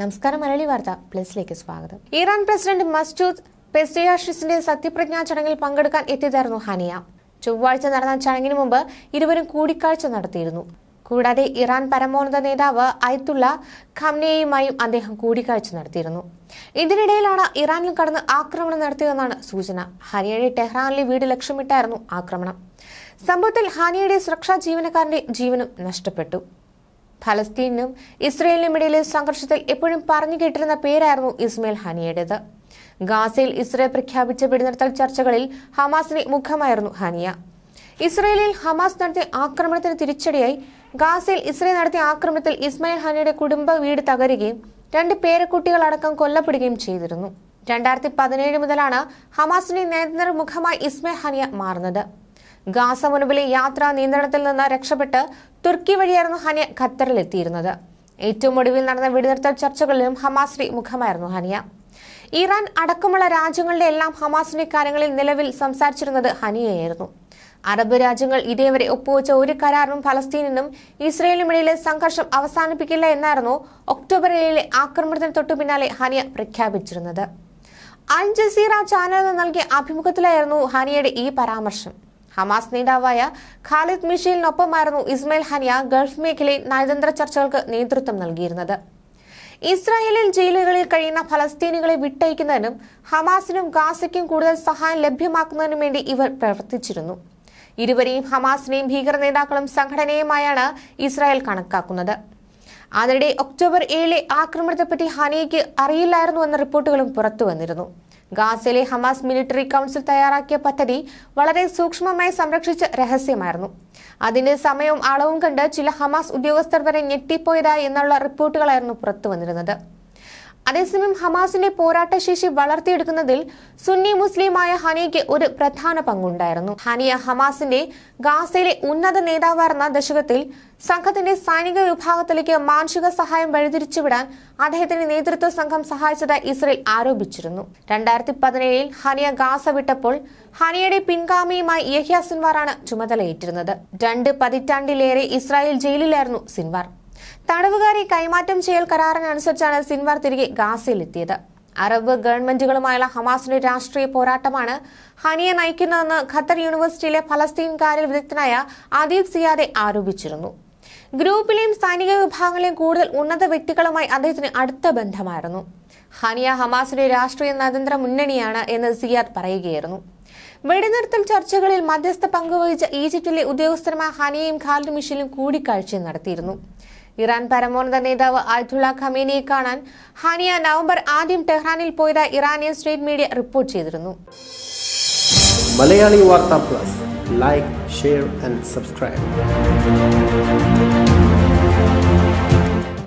നമസ്കാരം മലയാളി വാർത്ത പ്ലസിലേക്ക് സ്വാഗതം. ഇറാൻ പ്രസിഡന്റ് മസ്ജൂദ് പെസ്റ്റിയാഷിസിന്റെ സത്യപ്രതിജ്ഞാ ചടങ്ങിൽ പങ്കെടുക്കാൻ എത്തിയതായിരുന്നു ഹനിയ. ചൊവ്വാഴ്ച നടന്ന ചടങ്ങിന് മുമ്പ് ഇരുവരും കൂടിക്കാഴ്ച നടത്തിയിരുന്നു. കൂടാതെ ഇറാൻ പരമോന്നത നേതാവ് അയത്തുള്ള ഖംനയുമായും അദ്ദേഹം കൂടിക്കാഴ്ച നടത്തിയിരുന്നു. ഇതിനിടയിലാണ് ഇറാനിൽ കടന്ന് ആക്രമണം നടത്തിയതെന്നാണ് സൂചന. ഹനിയയുടെ ടെഹ്റാനിലെ വീട് ലക്ഷ്യമിട്ടായിരുന്നു ആക്രമണം. സംഭവത്തിൽ ഹാനിയയുടെ സുരക്ഷാ ജീവനക്കാരന്റെ ജീവനും നഷ്ടപ്പെട്ടു. ഫലസ്തീനും ഇസ്രയേലിനും ഇടയിലെ സംഘർഷത്തിൽ എപ്പോഴും പറഞ്ഞു കേട്ടിരുന്ന പേരായിരുന്നു ഇസ്മയിൽ ഹനിയുടേത്. ഗാസയിൽ ഇസ്രയേൽ പ്രഖ്യാപിച്ച വെടിനിർത്തൽ ചർച്ചകളിൽ ഹമാസിന്റെ മുഖമായിരുന്നു ഹനിയ. ഇസ്രയേലിൽ ഹമാസ് നടത്തിയ ആക്രമണത്തിന് തിരിച്ചടിയായി ഗാസയിൽ ഇസ്രയേൽ നടത്തിയ ആക്രമണത്തിൽ ഇസ്മായിൽ ഹനിയുടെ കുടുംബ വീട് തകരുകയും രണ്ട് പേരക്കുട്ടികളടക്കം കൊല്ലപ്പെടുകയും ചെയ്തിരുന്നു. രണ്ടായിരത്തി പതിനേഴ് മുതലാണ് ഹമാസിന്റെ മുഖമായി ഇസ്മയിൽ ഹനിയ മാറുന്നത്. ഗാസ മുൻപിലെ യാത്രാ നിയന്ത്രണത്തിൽ നിന്ന് രക്ഷപ്പെട്ട് തുർക്കി വഴിയായിരുന്നു ഹനിയ ഖത്തറിലെത്തിയിരുന്നത്. ഏറ്റവും ഒടുവിൽ നടന്ന വെടിനിർത്തൽ ചർച്ചകളിലും ഹമാസിന്റെ മുഖമായിരുന്നു ഹനിയ. ഇറാൻ അടക്കമുള്ള രാജ്യങ്ങളുടെ എല്ലാം ഹമാസിന്റെ കാര്യങ്ങളിൽ നിലവിൽ സംസാരിച്ചിരുന്നത് ഹനിയയായിരുന്നു. അറബ് രാജ്യങ്ങൾ ഇതേവരെ ഒപ്പുവെച്ച ഒരു കരാറും ഫലസ്തീനിനും ഇസ്രയേലിനും ഇടയിലെ സംഘർഷം അവസാനിപ്പിക്കില്ല എന്നായിരുന്നു ഒക്ടോബർ ഏഴിലെ ആക്രമണത്തിന് തൊട്ടു പിന്നാലെ ഹനിയ പ്രഖ്യാപിച്ചിരുന്നത്. അൽ ജസീറ ചാനലിന് നൽകിയ അഭിമുഖത്തിലായിരുന്നു ഹനിയയുടെ ഈ പരാമർശം. ഹമാസ് നേതാവായ ഖാലിദ് മിഷേലിനൊപ്പമായിരുന്നു ഇസ്മയിൽ ഹനിയ ഗൾഫ് മേഖലയിൽ നയതന്ത്ര ചർച്ചകൾക്ക് നേതൃത്വം നൽകിയിരുന്നത്. ഇസ്രായേലിൽ ജയിലുകളിൽ കഴിയുന്ന ഫലസ്തീനികളെ വിട്ടയക്കുന്നതിനും ഹമാസിനും ഗാസയ്ക്കും കൂടുതൽ സഹായം ലഭ്യമാക്കുന്നതിനും വേണ്ടി ഇവർ പ്രവർത്തിച്ചിരുന്നു. ഇരുവരെയും ഹമാസിനെയും ഭീകര നേതാക്കളും സംഘടനയുമായാണ് ഇസ്രായേൽ കണക്കാക്കുന്നത്. അതിനിടെ ഒക്ടോബർ ഏഴിലെ ആക്രമണത്തെപ്പറ്റി ഹനിയയ്ക്ക് അറിയില്ലായിരുന്നു എന്ന റിപ്പോർട്ടുകളും പുറത്തു വന്നിരുന്നു ഗാസയിലെ ഹമാസ് മിലിറ്ററി കൗൺസിൽ തയ്യാറാക്കിയ പദ്ധതി വളരെ സൂക്ഷ്മമായി സംരക്ഷിച്ച രഹസ്യമായിരുന്നു. അതിന്റെ സമയവും അളവും കണ്ട് ചില ഹമാസ് ഉദ്യോഗസ്ഥർ വരെ ഞെട്ടിപ്പോയതായി എന്നുള്ള റിപ്പോർട്ടുകളായിരുന്നു പുറത്തു വന്നിരുന്നത് അതേസമയം ഹമാസിന്റെ പോരാട്ടശേഷി വളർത്തിയെടുക്കുന്നതിൽ സുന്നി മുസ്ലിമായ ഹനിയയ്ക്ക് ഒരു പ്രധാന പങ്കുണ്ടായിരുന്നു. ഹനിയ ഹമാസിന്റെ ഗാസയിലെ ഉന്നത നേതാവായിരുന്ന ദശകത്തിൽ സംഘത്തിന്റെ സൈനിക വിഭാഗത്തിലേക്ക് മാനുഷിക സഹായം വഴിതിരിച്ചുവിടാൻ അദ്ദേഹത്തിന്റെ നേതൃത്വ സംഘം സഹായിച്ചതായി ഇസ്രയേൽ ആരോപിച്ചിരുന്നു. രണ്ടായിരത്തി പതിനേഴിൽ ഹനിയ ഗാസ വിട്ടപ്പോൾ ഹനിയയുടെ പിൻഗാമിയുമായി യഹ്യ സിൻവാറാണ് ചുമതലയേറ്റിരുന്നത്. രണ്ട് പതിറ്റാണ്ടിലേറെ ഇസ്രായേൽ ജയിലിലായിരുന്നു സിൻവാർ. തടവുകാരെ കൈമാറ്റം ചെയ്യൽ കരാറിനനുസരിച്ചാണ് സിൻവാർ തിരികെ ഗാസയിലെത്തിയത്. അറബ് ഗവൺമെന്റുകളുമായുള്ള ഹമാസിന്റെ രാഷ്ട്രീയ പോരാട്ടമാണ് ഹനിയെ നയിക്കുന്നതെന്ന് ഖത്തർ യൂണിവേഴ്സിറ്റിയിലെ ഫലസ്തീൻകാരിൽ വിദഗ്ധനായ അദീബ് സിയാദെ ആരോപിച്ചിരുന്നു. ഗ്രൂപ്പിലെയും സൈനിക വിഭാഗങ്ങളിലെയും കൂടുതൽ ഉന്നത വ്യക്തികളുമായി അദ്ദേഹത്തിന് അടുത്ത ബന്ധമായിരുന്നു. ഹനിയ ഹമാസിന്റെ രാഷ്ട്രീയ നയതന്ത്ര മുന്നണിയാണ് എന്ന് സിയാദ് പറയുകയായിരുന്നു. വെടിനിർത്തൽ ചർച്ചകളിൽ മധ്യസ്ഥ പങ്കുവഹിച്ച ഈജിപ്തിലെ ഉദ്യോഗസ്ഥരുമായ ഹനിയയും ഖാലിദ് മിഷേലും കൂടിക്കാഴ്ച നടത്തിയിരുന്നു. ഇറാൻ പരമോന്നത നേതാവ് അയത്തുള്ള ഖമേനിയെ കാണാൻ ഹാനിയ നവംബർ ആദ്യം ടെഹ്റാനിൽ പോയതായി ഇറാനിയൻ സ്റ്റേറ്റ് മീഡിയ റിപ്പോർട്ട് ചെയ്തിരുന്നു. മലയാളി വാർത്താ plus. Like share and subscribe